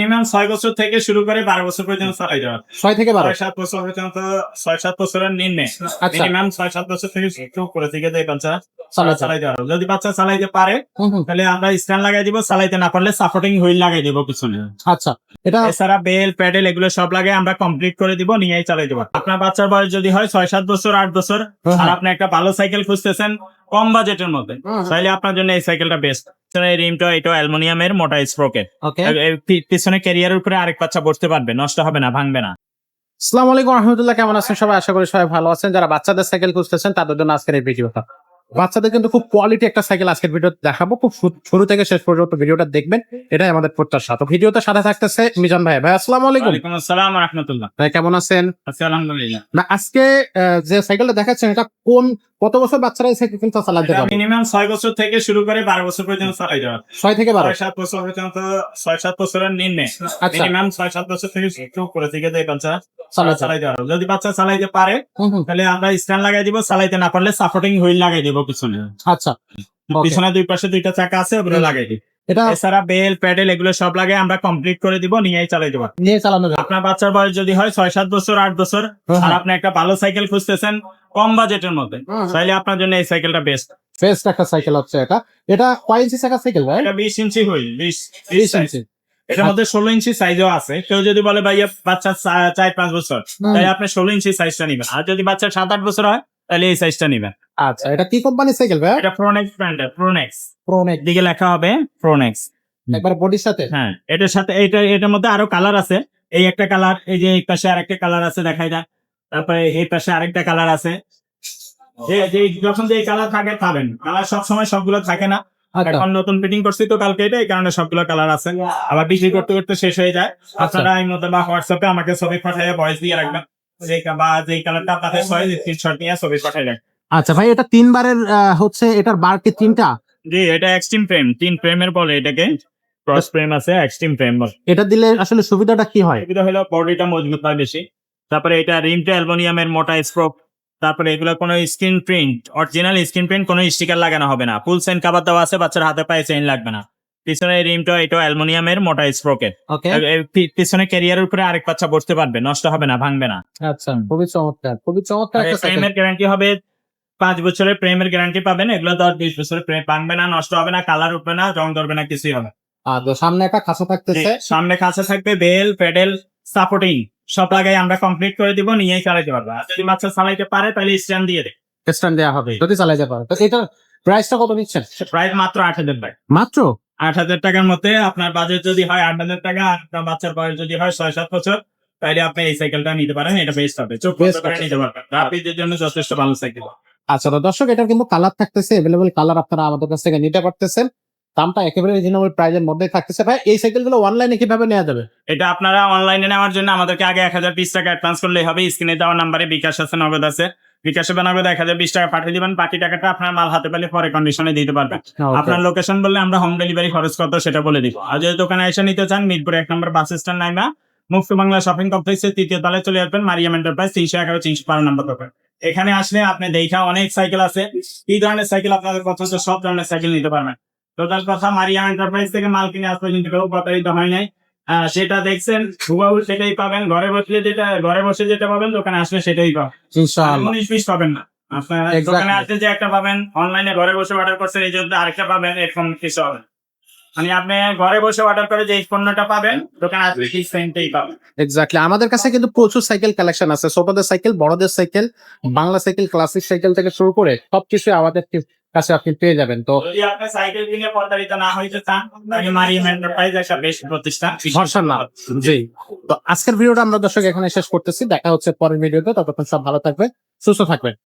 Minimum ছয় বছর থেকে শুরু করে বারো বছর পর্যন্ত ছয় থেকে বারো? সাত বছর পর্যন্ত ছয় সাত বছরের নিম্নে। আচ্ছা। মিনিমাম ছয় সাত বছর থেকে শুরু করে থেকে দেয় বাচ্চা। যদি বাচ্চা চালাইতে পারে হুম, হুম। তাহলে আমরা স্ট্যান্ড লাগাই দিব চালাইতে না পারলে সাপোর্টিং হুইল লাগাই দিব পিছনে। আচ্ছা এটা এছাড়া বেল প্যাডেল এগুলো সব লাগে আমরা কমপ্লিট করে দিব নিয়েই চালাই দেবো। আপনার বাচ্চার বয়স যদি হয় ছয় সাত বছর আট বছর আর। আপনি একটা ভালো সাইকেল খুঁজতেছেন কম বাজেটের মধ্যে তাহলে আপনার জন্য এই সাইকেলটা বেস্ট রিমটা এটা অ্যালুমিনিয়ামের মোটা স্প্রোকের পিছনে ক্যারিয়ারের উপরে আরেক বাচ্চা বসতে পারবে নষ্ট হবে না ভাঙবে না। আসসালামু আলাইকুম রহমতুল্লাহ কেমন আছেন? সবাই আশা করি সবাই ভালো আছেন। যারা বাচ্চাদের সাইকেল খুঁজতেছেন তাদের জন্য আজকের এই ভিডিওটা বাচ্চাদের কিন্তু খুব কোয়ালিটি একটা সাইকেল আজকের ভিডিও দেখাবো। খুব শুরু থেকে শেষ পর্যন্ত ভিডিওটা দেখবেন। এটাই আমাদের প্রত্যাশা। তো ভিডিওতে সাথে থাকতেছে মিজান ভাই। ভাই আসসালামু আলাইকুম। আসসালাম রহমতুল্লাহ। ভাই কেমন আছেন? আলহামদুলিল্লাহ। না আজকে যে সাইকেলটা দেখাচ্ছেন এটা কোন কত বছর বাচ্চারা এই সাইকেলটা চালাতে পারবে মিনিমাম ছয় বছর থেকে শুরু করে বারো বছর পর্যন্ত চালাই যাওয়া ছয় থেকে বারো? ছয় সাত বছর পর্যন্ত ছয় সাত বছরের নিম্নে। মিনিমাম ছয় সাত বছর থেকে শুরু করে থেকে দেয় বাচ্চা। চালাতে চালাই যদি বাচ্চা চালাইতে পারে হুম, হুম। তাহলে আমরা স্ট্যান্ড লাগাই দিব চালাইতে না পারলে সাপোর্টিং হুইল লাগাই দিব পিছনে। আচ্ছা। পিছনে দুই পাশে দুইটা চাকা আছে ওগুলো লাগাই দিই। এটা এছাড়া বেল প্যাডেল এগুলো সব লাগে আমরা কমপ্লিট করে দিব নিয়েই চালাই দেবো নিয়ে চালানো আপনার বাচ্চার বয়স যদি হয় ছয় সাত বছর আট বছর আর আপনি একটা ভালো সাইকেল খুঁজতেছেন কম বাজেটের মধ্যে। তাহলে আপনার জন্য এই সাইকেলটা বেস্ট বেস্ট একটা সাইকেল হচ্ছে এটা। এটা কয় ইঞ্চি সাইকেল ভাই? এটা বিশ ইঞ্চি হুইল বিশ বিশ ইঞ্চি এটার মধ্যে ষোলো ইঞ্চি সাইজও আছে। কেউ যদি বলে ভাইয়া বাচ্চা চার পাঁচ বছর তাহলে আপনি ষোলো ইঞ্চি সাইজটা নিবেন। আর যদি বাচ্চা সাত আট বছর হয় তাহলে এই সাইজটা নিবেন। আচ্ছা এটা কি কোম্পানির সাইকেল ভাই এটা প্রোনেক্স ব্র্যান্ডের প্রোনেক্স প্রোনেক দিকে লেখা হবে প্রোনেক্স একবার বডির সাথে? হ্যাঁ এটার সাথে এটা এটার মধ্যে আরও কালার আছে। এই একটা কালার এই যে এই পাশে আরেকটা কালার আছে দেখাই যায় তারপরে এই পাশে আরেকটা কালার আছে। যে- যে যখন যে কালার থাকে পাবেন কালার সব সময় সবগুলো থাকে না। এখন নতুন ফিটিং করছি তো কালকে এটা এই কারণে সবগুলো কালার আছে। আবার বিক্রি করতে করতে শেষ হয়ে যায়। আপনারা এই বা হোয়াটসঅ্যাপে আমাকে ছবি পাঠিয়ে ভয়েস দিয়ে রাখবেন। বা যে কালারটা আপনাদের স্ক্রিনশট নিয়ে ছবি পাঠিয়ে রাখবেন আচ্ছা ভাই এটা তিনবারের হচ্ছে এটার বার কি তিনটা? জি এটা এক্সট্রিম ফ্রেম তিন ফ্রেমের বলে এটাকে। ক্রস ফ্রেম আছে এক্সট্রিম ফ্রেম বলে। এটা দিলে আসলে সুবিধাটা কি হয়? সুবিধা হলো বডিটা মজবুত হয় বেশি। তারপরে এটা রিমটা অ্যালুমিনিয়ামের মোটা স্প্রোক তারপরে এগুলো কোনো screen print original screen print কোনো স্টিকার লাগানো হবে না। ফুল চেন কাবার দেওয়া আছে বাচ্চার হাতে পায়ে চেইন লাগবে না। পিছনে রিমটা এটা অ্যালুমিনিয়ামের মোটা স্প্রোকের ওকে পিছনে ক্যারিয়ারের উপরে আরেক বাচ্চা বসতে পারবে নষ্ট হবে না ভাঙবে না। আচ্ছা খুবই চমৎকার খুবই চমৎকার প্রেমের গ্যারান্টি হবে পাঁচ বছরের প্রেমের গ্যারান্টি পাবেন এগুলো দশ বিশ বছরের প্রেম ভাঙবে না নষ্ট হবে না কালার উঠবে না রং ধরবে না কিছুই হবে আর সামনে একটা খাঁচা থাকতেছে। সামনে কাছে থাকবে বেল প্যাডেল সাপোর্টিং সব লাগাই আমরা কমপ্লিট করে দিব নিয়েই চালাইতে পারব। যদি বাচ্চা চালাইতে পারে তাহলে স্ট্যান্ড দিয়ে দেয় স্ট্যান্ড দেওয়া হবে যদি চালাইতে পারো। তো এটা প্রাইসটা কত নিচ্ছেন? প্রাইস মাত্র আট হাজার টাকা। মাত্র? আট হাজার টাকার মধ্যে আপনার বাজেট যদি হয় আট হাজার টাকা আর আপনার বাচ্চার বয়স যদি হয় ছয় সাত বছর তাহলে আপনি এই সাইকেলটা নিতে পারেন এটা বেস্ট হবে। চোখ নিতে পারবেন। রাপিদের জন্য যথেষ্ট ভালো সাইকেল আচ্ছা তো দর্শক এটার কিন্তু কালার থাকতেছে এভেলেবল কালার আপনারা আমাদের কাছ থেকে নিতে পারতেছেন। দামটা একেবারে রিজনেবল প্রাইজের মধ্যে থাকতেছে। ভাই এই সাইকেলগুলো অনলাইনে কীভাবে নেওয়া যাবে? এটা আপনারা অনলাইনে নেওয়ার জন্য আমাদেরকে আগে এক হাজার বিশ টাকা অ্যাডভান্স করলেই হবে। স্ক্রিনে দেওয়া নাম্বারে বিকাশ আছে নগদ আছে। বিকাশে নগদ এক হাজার বিশ টাকা পাঠিয়ে দিবেন। বাকি টাকাটা আপনার মাল হাতে পেলে পরে কন্ডিশনে দিতে পারবেন। আপনার লোকেশন বললে আমরা হোম ডেলিভারি খরচ কত সেটা বলে দিব। আর যদি দোকানে এসে নিতে চান মিরপুর এক নম্বর বাস স্ট্যান্ড নাইমা মুক্ত বাংলা শপিং কমপ্লেক্সের তৃতীয় তলায় চলে আসবেন মারিয়াম এন্টারপ্রাইজ তিনশো এগারো তিনশো বারো নম্বর দোকান। এখানে আসলে আপনি দেখা অনেক সাইকেল আছে। কি ধরনের সাইকেল আপনাদের পছন্দ সব ধরনের সাইকেল নিতে পারবেন। টোটাল কথা মারিয়াম এন্টারপ্রাইজ থেকে মাল কিনে আজ পর্যন্ত কেউ প্রতারিত হয় নাই। সেটা দেখছেন হুবাহু সেটাই পাবেন। ঘরে বসলে যেটা ঘরে বসে যেটা পাবেন দোকানে আসলে সেটাই পাবেন। উনিশ পিস পাবেন না। আপনার দোকানে আসলে যে একটা পাবেন অনলাইনে ঘরে বসে অর্ডার করছেন এই জন্য আরেকটা পাবেন এরকম কিছু হবে মানে আপনি ঘরে বসে অর্ডার করে যে পণ্যটা পাবেন দোকানে আসলে সেই সেমটাই পাবেন। এক্স্যাক্টলি আমাদের কাছে কিন্তু প্রচুর সাইকেল কালেকশন আছে। ছোটদের সাইকেল বড়দের cycle Bangla cycle classic cycle থেকে শুরু করে সবকিছু আমাদের কাছে আপনি পেয়ে যাবেন। তো ভরসা না। জি। তো আজকের ভিডিওটা আমরা দর্শক এখানে শেষ করতেছি। দেখা হচ্ছে পরের ভিডিওতে। ততক্ষণ সব ভালো থাকবে সুস্থ থাকবেন।